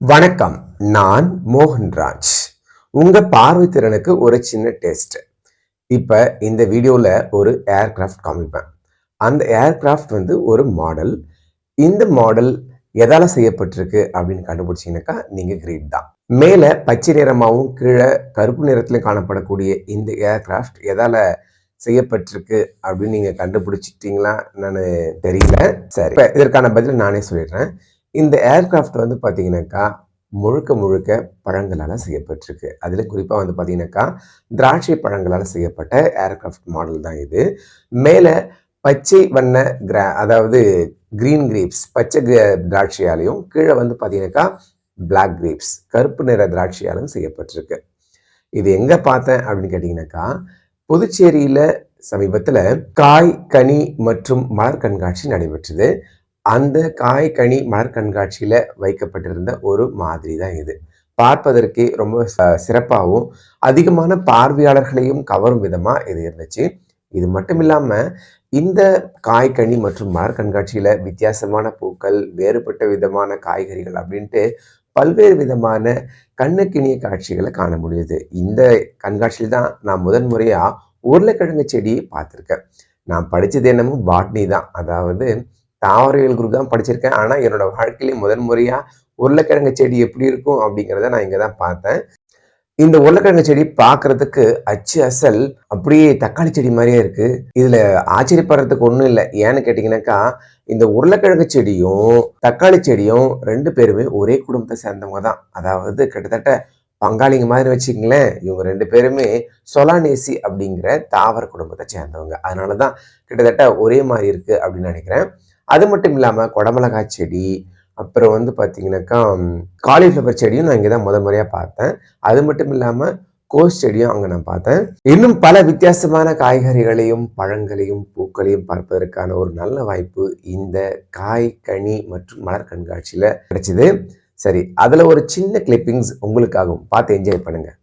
வணக்கம் நான் மோகன்ராஜ். உங்க பார்வை திறனுக்கு ஒரு சின்ன டெஸ்ட் இப்ப இந்த வீடியோல ஒரு ஏர்கிராஃப்ட் காமிப்பேன். அந்த ஏர்கிராஃப்ட் வந்து ஒரு மாடல் இந்த மாடல் எதால செய்யப்பட்டிருக்கு அப்படின்னு கண்டுபிடிச்சீங்கன்னாக்கா நீங்க கிரேட் தான். மேல பச்சை நிறமாகவும் கீழே கருப்பு நிறத்திலும் காணப்படக்கூடிய இந்த ஏர்கிராஃப்ட் எதால செய்யப்பட்டிருக்கு அப்படின்னு நீங்க கண்டுபிடிச்சிட்டீங்களா? நான் தெரியல. சரி. இப்ப இதற்கான பதில் நானே சொல்லிடுறேன். இந்த ஏர்கிராஃப்ட் வந்து பார்த்தீங்கன்னாக்கா முழுக்க முழுக்க பழங்களால் செய்யப்பட்டிருக்கு. அதில் குறிப்பாக வந்து பார்த்தீங்கன்னாக்கா திராட்சை பழங்களால் செய்யப்பட்ட ஏர்கிராஃப்ட் மாடல் தான் இது. மேலே பச்சை வண்ண கிரா அதாவது கிரீன் கிரீப்ஸ் பச்சை கிர- திராட்சையாலையும் கீழே வந்து பார்த்தீங்கன்னாக்கா பிளாக் கிரீப்ஸ் கருப்பு நிற திராட்சையாலும் செய்யப்பட்டிருக்கு. இது எங்கே பார்த்தேன் அப்படின்னு கேட்டிங்கனாக்கா புதுச்சேரியில் சமீபத்தில் காய் கனி மற்றும் மலர் கண்காட்சி நடைபெற்றது. அந்த காய் கனி மலர் கண்காட்சியில் வைக்கப்பட்டிருந்த ஒரு மாதிரி தான் இது. பார்ப்பதற்கே ரொம்ப ச- சிறப்பாகவும் அதிகமான பார்வையாளர்களையும் கவரும் விதமாக இது இருந்துச்சு. இது மட்டும் இல்லாமல் இந்த காய்கனி மற்றும் மலர் கண்காட்சியில் வித்தியாசமான பூக்கள் வேறுபட்ட விதமான காய்கறிகள் அப்படின்ட்டு பல்வேறு விதமான கண்ணுக்கினிய காட்சிகளை காண முடியுது. இந்த கண்காட்சியில் தான் நான் முதன் முறையாக உருளைக்கிழங்கு செடியை பார்த்துருக்கேன். நான் படித்தது என்னமோ பாட்னி தான். அதாவது தாவரவியல் குரூப் தான் படிச்சிருக்கேன். ஆனால் என்னோட வாழ்க்கையிலே முதன் முறையாக உருளைக்கிழங்கு செடி எப்படி இருக்கும் அப்படிங்கிறத நான் இங்கே தான் பார்த்தேன். இந்த உருளைக்கிழங்கு செடி பார்க்கறதுக்கு அச்சு அசல் அப்படியே தக்காளி செடி மாதிரியே இருக்கு. இதுல ஆச்சரியப்படுறதுக்கு ஒன்றும் இல்லை. ஏன்னு கேட்டிங்கனாக்கா இந்த உருளைக்கிழங்கு செடியும் தக்காளி செடியும் ரெண்டு பேருமே ஒரே குடும்பத்தை சேர்ந்தவங்க தான். அதாவது கிட்டத்தட்ட பங்காளிங்க மாதிரி வச்சுக்கங்களேன். இவங்க ரெண்டு பேருமே சொலானேசி அப்படிங்கிற தாவர குடும்பத்தை சேர்ந்தவங்க. அதனால தான் கிட்டத்தட்ட ஒரே மாதிரி இருக்குது அப்படின்னு நினைக்கிறேன். அது மட்டும் இல்லாமல் குடமிளகாய் செடி அப்புறம் வந்து பார்த்தீங்கன்னாக்கா காலிஃப்ளவர் செடியும் நான் இங்கே தான் முத முறையாக பார்த்தேன். அது மட்டும் இல்லாமல் கோஸ் செடியும் அங்கே நான் பார்த்தேன். இன்னும் பல வித்தியாசமான காய்கறிகளையும் பழங்களையும் பூக்களையும் பார்ப்பதற்கான ஒரு நல்ல வாய்ப்பு இந்த காய் கனி மற்றும் மலர் கண்காட்சியில் கிடைச்சிது. சரி அதில் ஒரு சின்ன கிளிப்பிங்ஸ் உங்களுக்காகவும் பார்த்து என்ஜாய் பண்ணுங்கள்